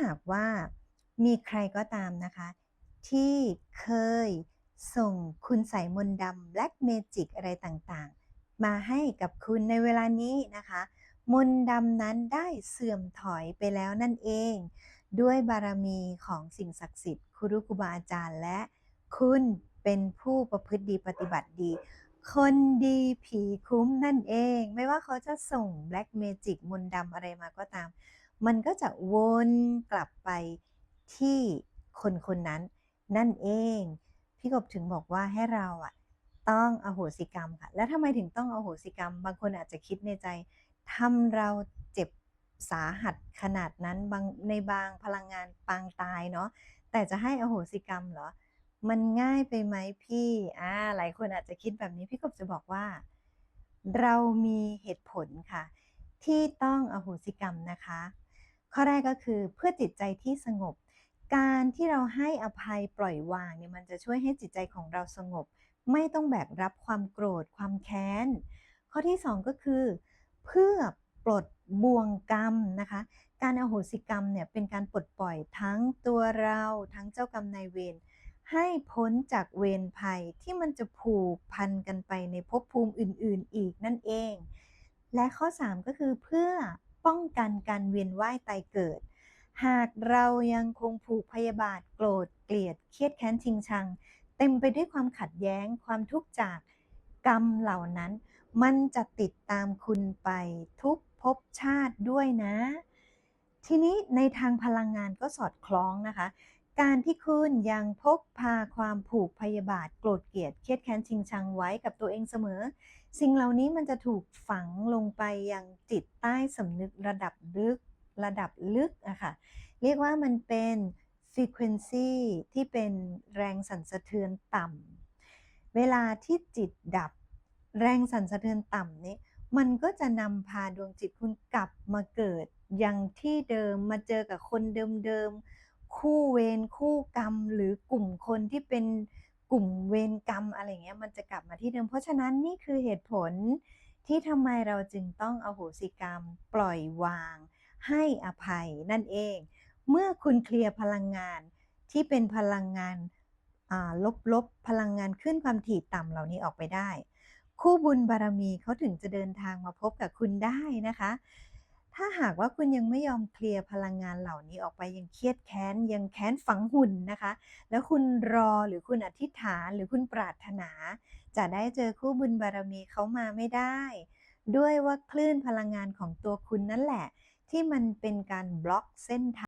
หากว่ามีใครก็ตามนะคะ ที่เคยส่งคุณไสยมนต์ดำ Black Magic อะไรต่างๆ มาให้กับคุณในเวลานี้นะคะ มนต์ดำนั้นได้เสื่อมถอยไปแล้วนั่นเอง ด้วยบารมีของสิ่งศักดิ์สิทธิ์ครูครูบาอาจารย์และ คุณเป็นผู้ประพฤติดีปฏิบัติดี คนดีผีคุ้มนั่นเอง ไม่ว่าเขาจะส่ง Black Magic มนต์ดำอะไรมาก็ตาม มันก็จะวนกลับไปที่คนคนนั้น นั่นเอง พี่กบถึงบอกว่าให้เราอะต้องอโหสิกรรมค่ะ แล้วทำไมถึงต้องอโหสิกรรม บางคนอาจจะคิดในใจทำเราเจ็บสาหัสขนาดนั้นบางในบางพลังงานปางตายเนาะแต่จะให้อโหสิกรรมเหรอ มันง่ายไปไหมพี่อ่าหลายคนอาจจะคิดแบบนี้พี่กบจะบอกว่า เรามีเหตุผลค่ะ ที่ต้องอโหสิกรรมนะคะ ข้อแรกก็คือเพื่อจิตใจที่สงบ การที่เราให้อภัยปล่อยวางเนี่ยมันจะช่วยให้จิตใจของเราสงบ ไม่ต้องแบกรับความโกรธความแค้น ข้อที่ 2 ก็คือ เพื่อปลดบ่วงกรรมนะคะ การอโหสิกรรมเนี่ยเป็นการปลดปล่อยทั้งตัวเราทั้งเจ้ากรรมนายเวรให้พ้นจากเวรภัยที่มันจะผูกพันกันไปในภพภูมิอื่น ๆ อีกนั่นเอง และข้อ 3 ก็คือเพื่อ ป้องกันการเวียนว่ายตายเกิด หากเรายังคงผูกพยาบาทโกรธเกลียดเครียดแค้นชิงชัง เต็มไปด้วยความขัดแย้งความทุกข์จากกรรมเหล่านั้น มันจะติดตามคุณไปทุกภพชาติด้วยนะ ทีนี้ในทางพลังงานก็สอดคล้องนะคะ การที่คุณยังพกพาความผูกพยาบาทโกรธเกลียดเครียดแค้นชิงชังไว้กับตัวเองเสมอ สิ่งเหล่านี้มันจะถูกฝังลงไปยังจิตใต้สำนึกระดับลึกระดับลึกอะค่ะ เรียกว่ามันเป็น frequency ที่เป็นแรงสั่นสะเทือนต่ำเวลาที่จิตดับแรงสั่นสะเทือนต่ำนี้มันก็จะนำพาดวงจิตคุณกลับมาเกิดยังที่เดิมมาเจอกับคนเดิมๆ คู่เวรคู่กรรม หรือกลุ่มคนที่เป็นกลุ่มเวรกรรมอะไรเงี้ยมันจะกลับมาที่เดิมเพราะฉะนั้นนี่คือเหตุผลที่ทำไมเราจึงต้องอโหสิกรรม ปล่อยวาง ให้อภัยนั่นเอง เมื่อคุณเคลียร์พลังงานที่เป็นพลังงานลบๆพลังงานขึ้นความถี่ต่ำเหล่านี้ออกไปได้ คู่บุญบารมีเขาถึงจะเดินทางมาพบกับคุณได้นะคะ ถ้าหากว่าคุณยังไม่ยอมเคลียร์พลังงานเหล่านี้ออกไปยังเครียดแค้นยังแค้นฝังหุ่นนะคะ แล้วคุณรอหรือคุณอธิษฐานหรือคุณปรารถนา จะได้เจอคู่บุญบารมีเขามาไม่ได้ ด้วยว่าคลื่นพลังงานของตัวคุณนั่นแหละ ที่มันเป็นการบล็อกเส้นทาง